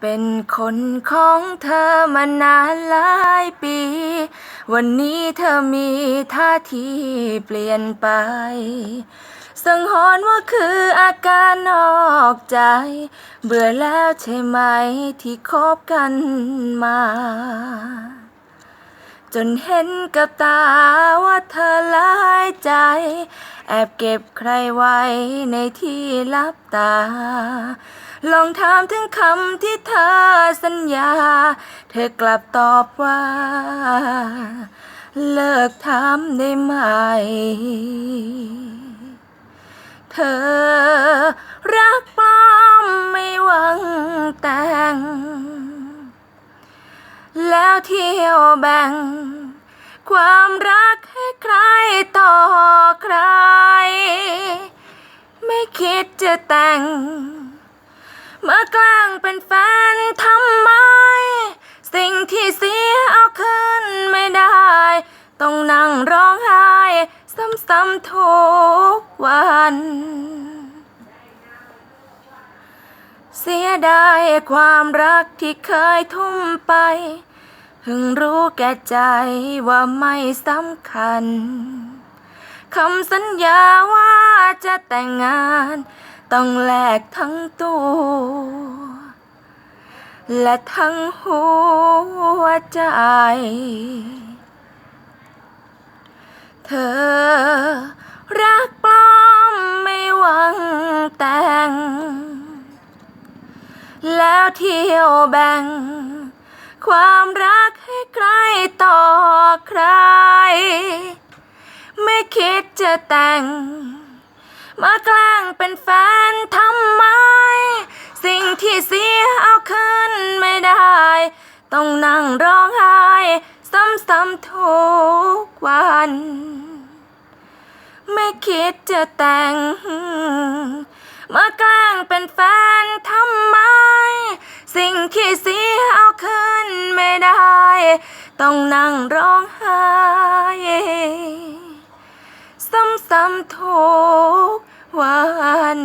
เป็นคนของเธอมานานหลายปี วันนี้เธอมีท่าทีเปลี่ยนไป สังหรณ์ว่าคืออาการนอกใจ เบื่อแล้วใช่ไหมที่คบกันมา จนเห็นกับตาว่าเธอหลายใจ แอบเก็บใครไว้ในที่ลับตา ลองถามถึงคำที่เธอสัญญา เธอกลับตอบว่า เลิกถามได้ไหม เธอรักปลอมไม่หวังแต่ง แล้วเที่ยวแบ่ง ความรักให้ใครต่อใคร ไม่คิดจะแต่ง เมาแกล้งเป็นแฟนทำไม สิ่งที่เสียเอาคืนไม่ได้ ต้องนั่งร้องไห้ซ้ำๆทุกวัน เสียดายความรักที่เคยทุ่มไป เพิ่งรู้แก่ใจว่าไม่สำคัญ คำสัญญาว่าจะแต่งงาน ต้องแลกทั้งตัว และทั้งหัวใจ เธอรักปลอมไม่หวังแต่ง แล้วเที่ยวแบ่ง ความรักให้ใครต่อใคร ไม่คิดจะแต่ง มาแกล้งเป็นแฟนทำไม สิ่งที่เสียเอาคืนไม่ได้ ต้องนั่งร้องไห้ซ้ำๆทุกวัน ไม่คิดจะแต่ง มาแกล้งเป็นแฟนทำ ต้องนั่งร้องไห้ซ้ำๆทุกวัน